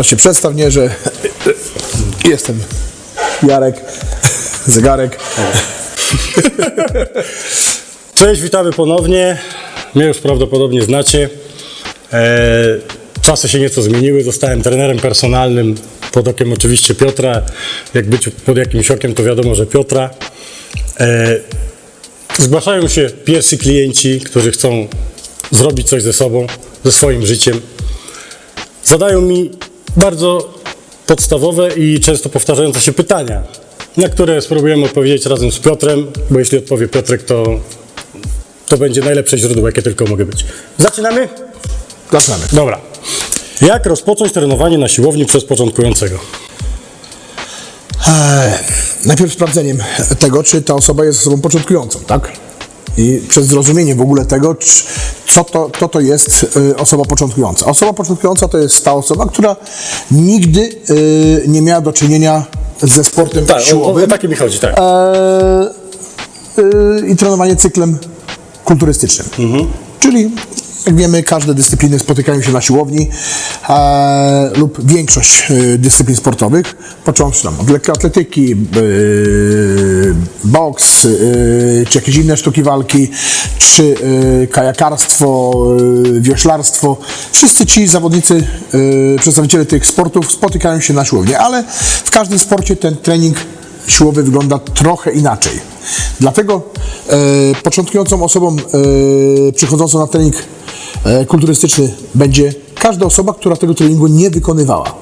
Teraz się przedstaw, nie, że jestem Jarek, zegarek. Cześć, witamy ponownie. Mnie już prawdopodobnie znacie. E, czasy się nieco zmieniły. Zostałem trenerem personalnym pod okiem oczywiście Piotra. Jak być pod jakimś okiem, to wiadomo, że Piotra. E, zgłaszają się pierwsi klienci, którzy chcą zrobić coś ze sobą, ze swoim życiem. Zadają mi bardzo podstawowe i często powtarzające się pytania, na które spróbujemy odpowiedzieć razem z Piotrem, bo jeśli odpowie Piotrek, to, to będzie najlepsze źródło, jakie tylko mogę być. Zaczynamy? Zaczynamy. Dobra. Jak rozpocząć trenowanie na siłowni przez początkującego? Eee, najpierw sprawdzeniem tego, czy ta osoba jest osobą początkującą, tak? I przez zrozumienie w ogóle tego, czy, co to, kto to jest y, osoba początkująca. Osoba początkująca to jest ta osoba, która nigdy y, nie miała do czynienia ze sportem Tak, o, o, siłowym o takie mi chodzi, tak. eee, y, i trenowanie cyklem kulturystycznym. Czyli, jak wiemy, każde dyscypliny spotykają się na siłowni e, lub większość e, dyscyplin sportowych, począwszy tam od lekkiej atletyki, e, boks, e, czy jakieś inne sztuki walki, czy e, kajakarstwo, e, wioślarstwo. Wszyscy ci zawodnicy, e, przedstawiciele tych sportów spotykają się na siłowni, ale w każdym sporcie ten trening siłowy wygląda trochę inaczej. Dlatego e, początkującą osobą e, przychodzącą na trening kulturystyczny będzie każda osoba, która tego treningu nie wykonywała.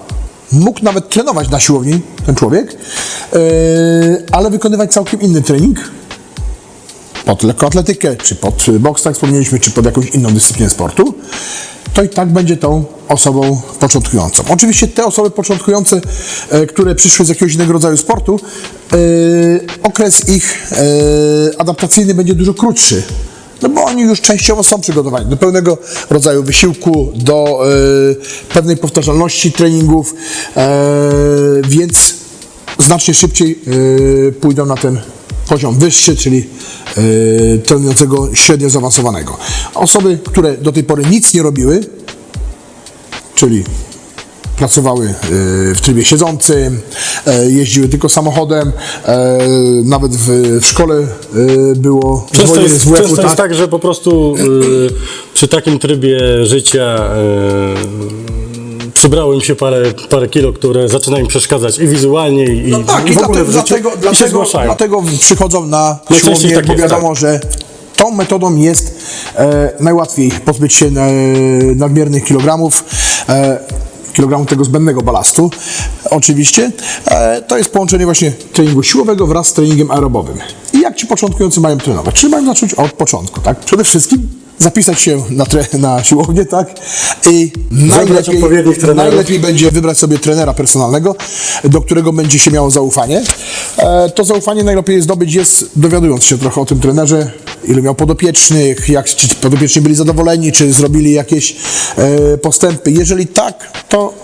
Mógł nawet trenować na siłowni ten człowiek, e, ale wykonywać całkiem inny trening, pod lekkoatletykę, czy pod boks, tak wspomnieliśmy, czy pod jakąś inną dyscyplinę sportu, to i tak będzie tą osobą początkującą. Oczywiście te osoby początkujące, e, które przyszły z jakiegoś innego rodzaju sportu, e, okres ich e, adaptacyjny będzie dużo krótszy. No bo oni już częściowo są przygotowani do pełnego rodzaju wysiłku, do e, pewnej powtarzalności treningów, e, więc znacznie szybciej y, pójdą na ten poziom wyższy, czyli y, trenującego średnio zaawansowanego. Osoby, które do tej pory nic nie robiły, czyli pracowały y, w trybie siedzącym, y, jeździły tylko samochodem, y, nawet w, w szkole było Często jest, z WF-u, często jest tak, że po prostu przy takim trybie życia przybrało im się parę, parę kilo, które zaczynają im przeszkadzać i wizualnie, i, No tak, i i w ogóle dlatego, w życiu dlatego, i dlatego, dlatego przychodzą na siłownię, tak bo jest, wiadomo, że tą metodą jest e, najłatwiej pozbyć się e, nadmiernych kilogramów, e, kilogramów tego zbędnego balastu. Oczywiście e, to jest połączenie właśnie treningu siłowego wraz z treningiem aerobowym. I jak ci początkujący mają trenować? Czy mają zacząć od początku, tak? Przede wszystkim zapisać się na, tre- na siłownię, tak? I najlepiej, najlepiej będzie wybrać sobie trenera personalnego, do którego będzie się miało zaufanie. E, To zaufanie najlepiej zdobyć jest dowiadując się trochę o tym trenerze, ile miał podopiecznych, jak czy podopieczni byli zadowoleni, czy zrobili jakieś e, postępy. Jeżeli tak, to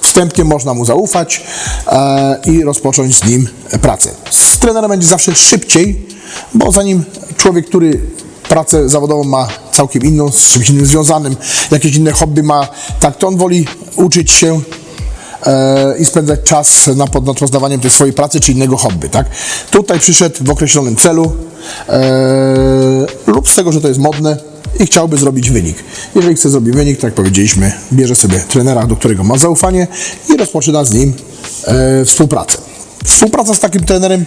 wstępnie można mu zaufać e, i rozpocząć z nim pracę. Z trenerem będzie zawsze szybciej, bo zanim człowiek, który pracę zawodową ma całkiem inną, z czymś innym związanym, jakieś inne hobby ma, tak to on woli uczyć się i spędzać czas na, pod, nad poznawaniem tej swojej pracy czy innego hobby, tak? Tutaj przyszedł w określonym celu e, lub z tego, że to jest modne i chciałby zrobić wynik. Jeżeli chce zrobić wynik, tak jak powiedzieliśmy, bierze sobie trenera, do którego ma zaufanie i rozpoczyna z nim e, współpracę. Współpraca z takim trenerem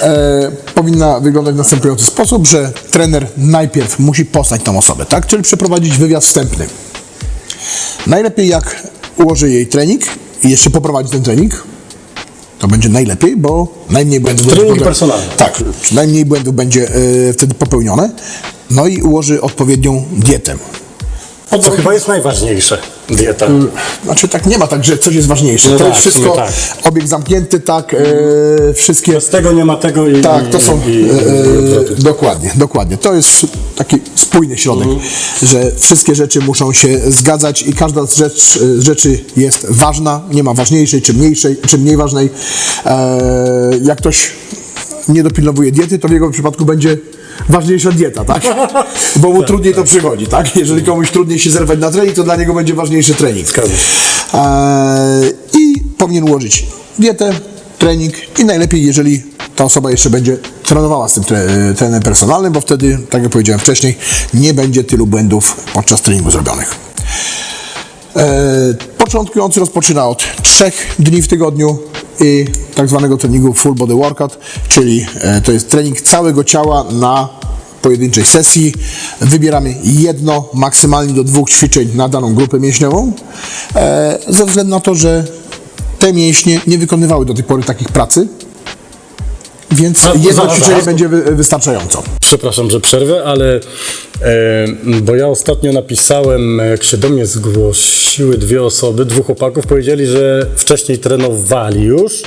e, powinna wyglądać w następujący sposób, że trener najpierw musi poznać tą osobę, tak? Czyli przeprowadzić wywiad wstępny. Najlepiej jak ułoży jej trening jeszcze poprowadzi ten trening, to będzie najlepiej, bo najmniej błędów Trening personalny. Tak, najmniej błędów będzie e, wtedy popełnione. No i ułoży odpowiednią dietę. To chyba jest najważniejsze, dieta. Znaczy tak nie ma tak, że coś jest ważniejsze. No to tak, jest wszystko tak. obieg zamknięty, tak, e, wszystkie Bez tego nie ma tego i Tak, to są. i, i, e, dokładnie, dokładnie. To jest taki spójny środek, że wszystkie rzeczy muszą się zgadzać i każda z rzecz, z rzeczy jest ważna. Nie ma ważniejszej czy mniejszej, czy mniej ważnej. E, jak ktoś nie dopilnowuje diety, to w jego przypadku będzie ważniejsza dieta, tak? Bo mu trudniej to przychodzi, tak? Jeżeli komuś trudniej się zerwać na trening, to dla niego będzie ważniejszy trening. Zgadza się. e, i powinien ułożyć dietę, trening i najlepiej, jeżeli ta osoba jeszcze będzie trenowała z tym tre, trenerem personalnym, bo wtedy, tak jak powiedziałem wcześniej, nie będzie tylu błędów podczas treningu zrobionych. E, początkujący rozpoczyna od trzech dni w tygodniu i tak zwanego treningu full body workout, czyli e, to jest trening całego ciała na pojedynczej sesji. Wybieramy jedno, maksymalnie do dwóch ćwiczeń na daną grupę mięśniową, e, ze względu na to, że te mięśnie nie wykonywały do tej pory takich pracy, więc A, jedno ćwiczenie będzie wy, wystarczająco. Przepraszam, że przerwę, ale e, bo ja ostatnio napisałem, jak się do mnie zgłosiły dwie osoby, dwóch chłopaków, powiedzieli, że wcześniej trenowali już.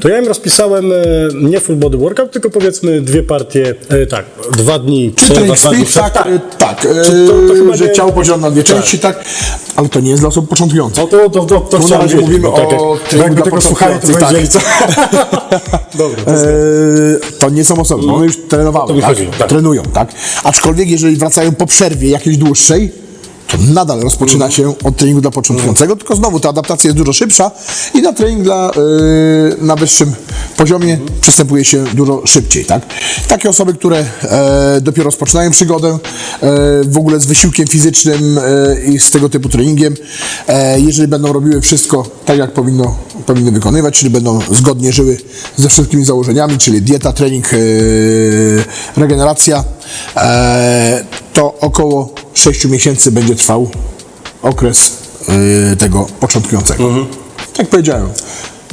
To ja im rozpisałem e, nie full body workout, tylko powiedzmy dwie partie, e, tak, dwa dni trening dwa dni tak, tak, e, Czy to- to chyba że nie- ciało podzielone na dwie części, tak, ale to nie jest dla osób początkujących. No to, to, to, to Tu na razie mówimy tak o jak- treningu jakby dla tego słuchali, to co... Dobra, to. E, to nie są osoby, one już trenowały, to mi tak? chodzi, tak. Trenują, tak? Aczkolwiek jeżeli wracają po przerwie jakiejś dłuższej, nadal rozpoczyna się od treningu dla początkującego, tylko znowu ta adaptacja jest dużo szybsza i na trening dla, e, na wyższym poziomie przystępuje się dużo szybciej, tak? Takie osoby, które e, dopiero rozpoczynają przygodę e, w ogóle z wysiłkiem fizycznym e, i z tego typu treningiem, e, jeżeli będą robiły wszystko tak, jak powinno, powinny wykonywać, czyli będą zgodnie żyły ze wszystkimi założeniami, czyli dieta, trening, e, regeneracja, e, to około 6 miesięcy będzie trwał okres e, tego początkującego. Tak jak powiedziałem,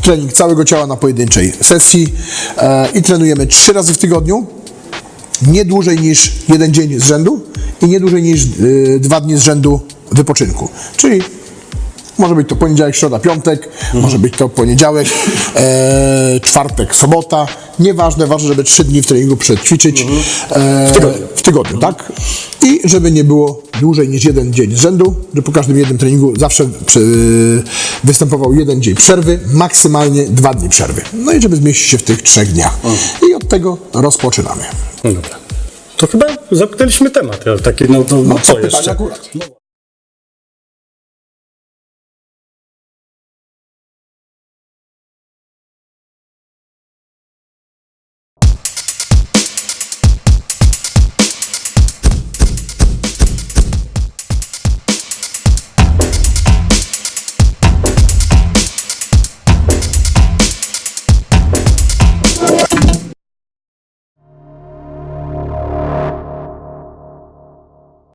trening całego ciała na pojedynczej sesji e, i trenujemy 3 razy w tygodniu, nie dłużej niż jeden dzień z rzędu i nie dłużej niż y, dwa dni z rzędu wypoczynku. Czyli może być to poniedziałek, środa, piątek, może być to poniedziałek, e, czwartek, sobota. Nieważne, ważne, żeby trzy dni w treningu przedćwiczyć e, w tygodniu, w tygodniu tak? I żeby nie było dłużej niż jeden dzień z rzędu, że po każdym jednym treningu zawsze przy, występował jeden dzień przerwy, maksymalnie dwa dni przerwy. No i żeby zmieścić się w tych trzech dniach. I od tego rozpoczynamy. No dobra. To chyba zamknęliśmy temat, taki, no to no, co pytania jeszcze? akurat. No.